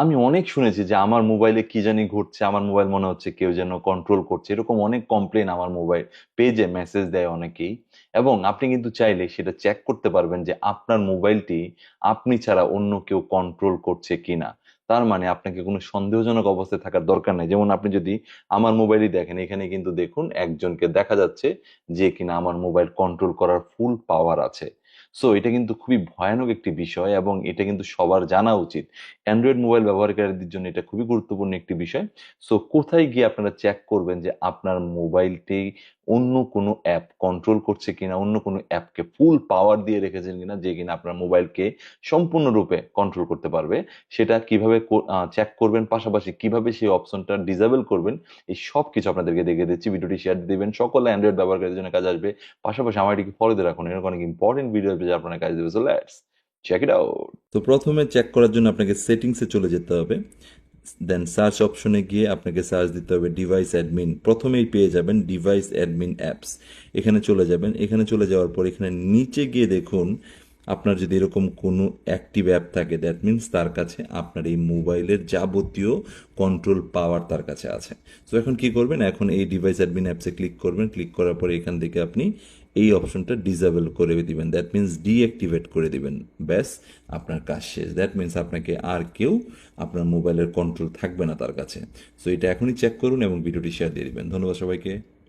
আমি অনেক শুনেছি যে আমার মোবাইলে কি জানি ঘটছে আমার মোবাইল মনে হচ্ছে কেউ যেন কন্ট্রোল করছে। এরকম অনেক কমপ্লেন আমার মোবাইল পেজে মেসেজ দেয় অনেকেই। এবং আপনি কিন্তু চাইলে সেটা চেক করতে পারবেন যে আপনার মোবাইলটি আপনি ছাড়া অন্য কেউ কন্ট্রোল করছে কিনা। তার মানে আপনাকে কোনো সন্দেহজনক অবস্থায় থাকার দরকার নেই। যেমন আপনি যদি আমার মোবাইলই দেখেন, এখানে কিন্তু দেখুন একজনকে দেখা যাচ্ছে যে কিনা আমার মোবাইল কন্ট্রোল করার ফুল পাওয়ার আছে। সো এটা কিন্তু খুবই ভয়ানক একটি বিষয় এবং এটা কিন্তু সবার জানা উচিত। অ্যান্ড্রয়েড মোবাইল ব্যবহারকারীদের জন্য এটা খুবই গুরুত্বপূর্ণ একটি বিষয়। সো কোথায় গিয়ে আপনারা চেক করবেন যে আপনার মোবাইলটি অন্য কোনো অ্যাপ কন্ট্রোল করছে কিনা, অন্য কোনো অ্যাপকে ফুল পাওয়ার দিয়ে রেখেছেন কিনা, যে কিনা আপনার মোবাইলকে সম্পূর্ণরূপে কন্ট্রোল করতে পারবে? সেটা কীভাবে চেক করবেন? পাশাপাশি কীভাবে সেই অপশনটা ডিসেবল করবেন? এই সব কিছু আপনাদেরকে দেখে দিচ্ছি। ভিডিওটি শেয়ার দিবেন। সকল অ্যান্ড্রয়েড ব্যবহারকারীদের জন্য কাজ আসবে। পাশাপাশি আমার এটিকে ফলো দিয়ে রাখুন। এরকম অনেক ইম্পর্টেন্ট ভিডিও পেয়ে আপনার কাজ দেবে so let's check it out তো প্রথমে চেক করার জন্য আপনাকে সেটিংসে চলে যেতে হবে দেন সার্চ অপশনে গিয়ে আপনাকে সার্চ দিতে হবে ডিভাইস অ্যাডমিন প্রথমেই পেয়ে যাবেন ডিভাইস অ্যাডমিন অ্যাপস এখানে চলে যাবেন, এখানে চলে যাওয়ার পর এখানে নিচে গিয়ে দেখুন আপনার যদি এরকম কোনো অ্যাক্টিভ অ্যাপ থাকে দ্যাট মিন্স তার কাছে আপনার এই মোবাইলের যাবতীয় কন্ট্রোল পাওয়ার তার কাছে আছে। সো এখন কি করবেন? এখন এই ডিভাইস অ্যাডমিন অ্যাপসে ক্লিক করবেন। ক্লিক করার পরে এখান থেকে আপনি এই অপশনটা ডিসেবল করে দিবেন। দ্যাট মিন্স ডিঅ্যাক্টিভেট করে দিবেন। ব্যাস, আপনার কাজ শেষ। দ্যাট মিন্স আপনাকে আর কেউ আপনার মোবাইলের কন্ট্রোল থাকবে না তার কাছে। সো এটা এখনই চেক করুন এবং ভিডিওটি শেয়ার দিয়ে দিবেন। ধন্যবাদ সবাইকে।